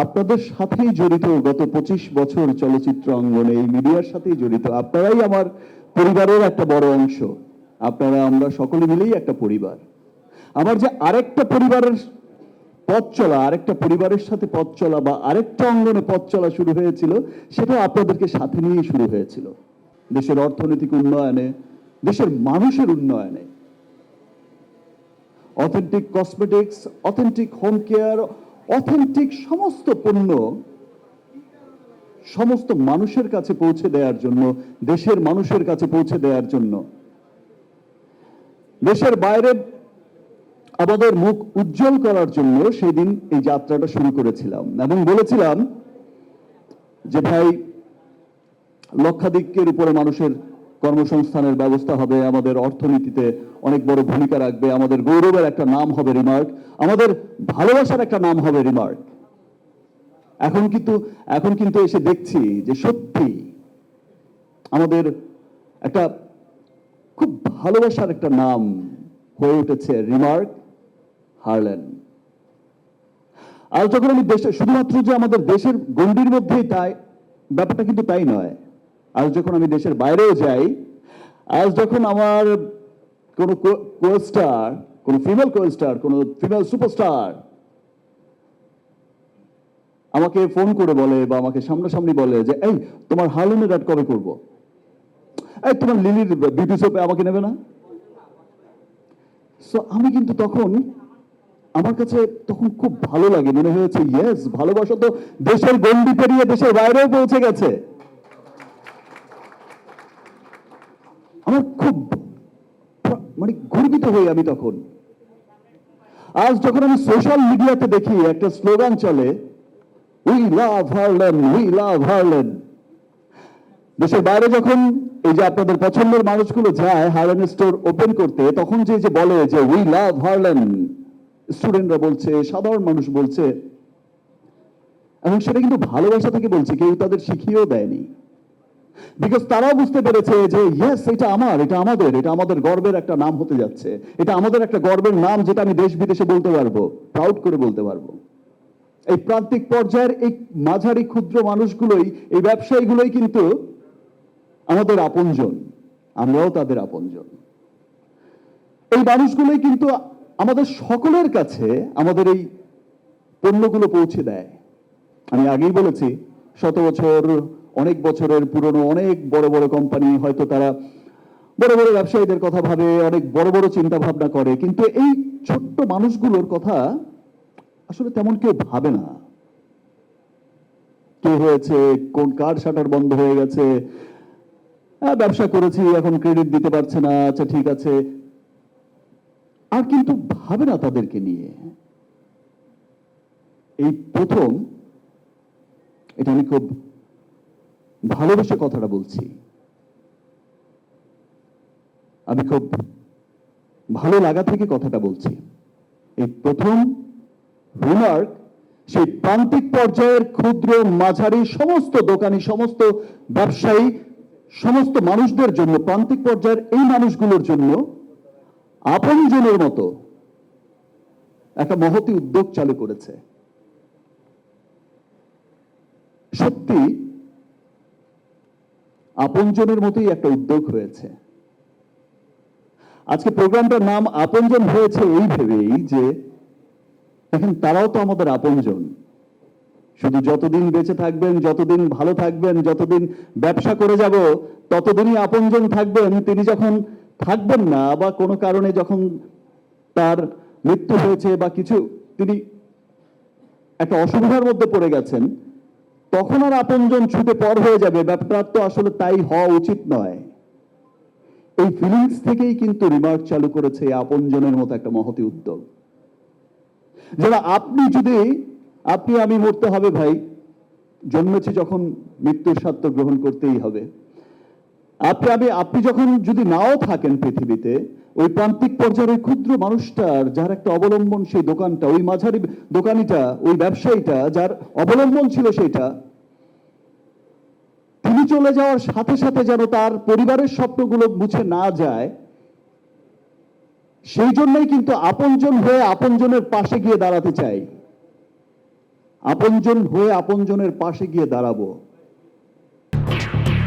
আপনাদের সাথেই জড়িত গত পঁচিশ বছর চলচ্চিত্র অঙ্গনে এই মিডিয়ার সাথেই জড়িত, আপনারাই আমার পরিবারের একটা বড় অংশ। আপনারা আমরা সকলে মিলেই একটা পরিবার। আমার যে আরেকটা পরিবারের পথ চলা, আরেকটা পরিবারের সাথে পথ চলা বা আরেকটা অঙ্গনে পথ চলা শুরু হয়েছিল সেটা আপনাদেরকে সাথে নিয়েই শুরু হয়েছিল। দেশের অর্থনৈতিক উন্নয়নে, দেশের মানুষের উন্নয়নে। Authentic cosmetics authentic home care authentic সমস্ত পণ্য সমস্ত মানুষের কাছে পৌঁছে দেওয়ার জন্য, দেশের মানুষের কাছে পৌঁছে দেওয়ার জন্য। দেশের বাইরে আমাদের মুখ উজ্জ্বল করার জন্য সেই দিন এই যাত্রাটা শুরু করেছিলাম এবং বলেছিলাম যে ভাই, লক্ষাধিকের উপরে মানুষের কর্মসংস্থানের ব্যবস্থা হবে, আমাদের অর্থনীতিতে অনেক বড় ভূমিকা রাখবে, আমাদের গৌরবের একটা নাম হবে রিমার্ক, আমাদের ভালোবাসার একটা নাম হবে রিমার্ক। এখন কিন্তু এখন কিন্তু এসে দেখছি যে সত্যি আমাদের একটা খুব ভালোবাসার একটা নাম হয়ে উঠেছে রিমার্ক হারল্যান্ড আর যখন আমি দেশে, শুধুমাত্র যে আমাদের দেশের গণ্ডির মধ্যেই তাই, ব্যাপারটা কিন্তু তাই নয়। আজ যখন আমি দেশের বাইরেও যাই, আজ যখন আমার কোনো কোস্টার কোনো ফিমেল কোস্টার কোনো ফিমেল সুপারস্টার আমাকে ফোন করে বলে বা আমাকে সামনাসামনি বলে যে, এই, তোমার হার্লেনের অ্যাড কবে করব? এই, তোমার লিলির বিউটি শপে আমাকে নেবে না? সো আমি কিন্তু তখন আমার কাছে তখন খুব ভালো লাগে। মনে হয়েছে ইয়েস ভালোবাসা তো দেশের গন্ডি পেরিয়ে দেশের বাইরেও পৌঁছে গেছে। আমার খুব মানে গর্বিত হই আমি তখন। আজ যখন আমি সোশ্যাল মিডিয়াতে দেখি, একটা স্লোগান চলে উই লাভ হারলেন উই লাভ হারলেন দেশের বাইরে যখন এই যে আপনাদের পছন্দের মানুষগুলো যায় হারলেন স্টোর ওপেন করতে, তখন যে যে বলে যে উই লাভ হারলেন স্টুডেন্টরা বলছে, সাধারণ মানুষ বলছে এবং সেটা কিন্তু ভালোবাসা থেকে বলছে, কেউ তাদের শিখিয়েও দেয়নি। বিকজ তারাও বুঝতে পেরেছে যে ইয়েস এটা আমার, এটা আমাদের এটা আমাদের গর্বের একটা নাম হতে যাচ্ছে। এটা আমাদের একটা গর্বের নাম যেটা আমি দেশ বিদেশে বলতে পারব প্রাউড করে বলতে পারব। এই প্রান্তিক পর্যায়ের এই মাঝারি ক্ষুদ্র মানুষগুলোই, এই ব্যবসায়ীগুলোই কিন্তু আমাদের আপনজন। আমরাও তাদের আপনজন। এই মানুষগুলোই কিন্তু আমাদের সকলের কাছে আমাদের এই পণ্যগুলো পৌঁছে দেয়। আমি আগেই বলেছি, শত বছর অনেক বছরের পুরনো, অনেক বড় বড় কোম্পানি হয়তো তারা বড় বড় ব্যবসায়ীদের কথা ভাবে, অনেক বড় বড় চিন্তা ভাবনা করে, কিন্তু এই ছোট্ট মানুষগুলোর কথা আসলে তেমন কেউ ভাবে না। কে হয়েছে, কোন কার শাটার বন্ধ হয়ে গেছে ব্যবসা করেছি, এখন ক্রেডিট দিতে পারছে না আচ্ছা ঠিক আছে। আর কিন্তু ভাবে না তাদেরকে নিয়ে। এই প্রথম, এটা আমি খুব ভালোবেসে কথাটা বলছি। আমি খুব ভালো লাগা থেকে কথাটা বলছি। এই প্রথম রিমার্ক সেই প্রান্তিক পর্যায়ের ক্ষুদ্র মাঝারি সমস্ত দোকানি, সমস্ত ব্যবসায়ী, সমস্ত মানুষদের জন্য, প্রান্তিক পর্যায়ের এই মানুষগুলোর জন্য আপনজনের মতো একটা মহতি উদ্যোগ চালু করেছে। সত্যি আপনজনের মতোই একটা উদ্যোগ হয়েছে। আজকে প্রোগ্রামটার নাম আপনজন হয়েছে এই ভেবেই যে, দেখেন তারাও তো আমাদের আপনজন। শুধু যতদিন বেঁচে থাকবেন, যতদিন ভালো থাকবেন, যতদিন ব্যবসা করে যাব, ততদিনই আপনজন থাকবেন। তিনি যখন থাকবেন না বা কোনো কারণে যখন তার মৃত্যু হয়েছে বা কিছু, তিনি একটা অসুবিধার মধ্যে পড়ে গেছেন তখন আর আপনজন ছুটে পর হয়ে যাবে। ব্যাপারটা তো আসলে তাই হওয়া উচিত নয়। এই ফিলিংস থেকেই কিন্তু রিমার্ক চালু করেছে আপনজনের মতো একটা মহতি উদ্যোগ। যারা আপনি যদি, আপনি আমি মরতে হবে ভাই, জন্মেছি যখন মৃত্যুর স্বার্থ গ্রহণ করতেই হবে। আপনি, আমি, আপনি যখন যদি নাও থাকেন পৃথিবীতে, ওই প্রান্তিক পর্যায়ের ক্ষুদ্র মানুষটার যার একটা অবলম্বন সেই দোকানটা, ওই মাঝারি দোকানিটা, ওই ব্যবসায়ীটা যার অবলম্বন ছিল সেইটা, তিনি চলে যাওয়ার সাথে সাথে যেন তার পরিবারের স্বপ্নগুলো মুছে না যায়, সেই জন্যই কিন্তু আপনজন হয়ে আপনজনের পাশে গিয়ে দাঁড়াতে চাই। আপনজন হয়ে আপনজনের পাশে গিয়ে দাঁড়াবো।